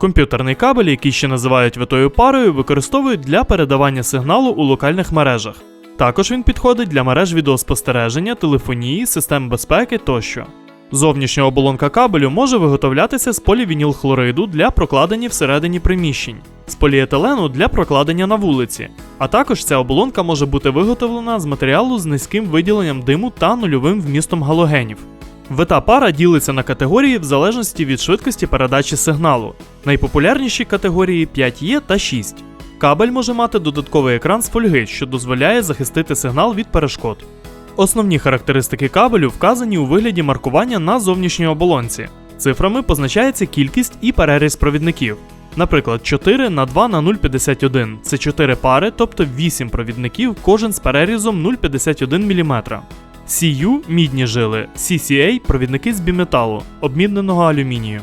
Комп'ютерний кабель, який ще називають витою парою, використовують для передавання сигналу у локальних мережах. Також він підходить для мереж відеоспостереження, телефонії, систем безпеки тощо. Зовнішня оболонка кабелю може виготовлятися з полівінілхлориду для прокладення всередині приміщень, з поліетилену для прокладення на вулиці. А також ця оболонка може бути виготовлена з матеріалу з низьким виділенням диму та нульовим вмістом галогенів. Вита пара ділиться на категорії в залежності від швидкості передачі сигналу. Найпопулярніші категорії 5Е та 6. Кабель може мати додатковий екран з фольги, що дозволяє захистити сигнал від перешкод. Основні характеристики кабелю вказані у вигляді маркування на зовнішній оболонці. Цифрами позначається кількість і переріз провідників. Наприклад, 4 на 2 на 0,51 це 4 пари, тобто 8 провідників, кожен з перерізом 0,51 мм. CU мідні жили, CCA провідники з біметалу, обміненого алюмінію.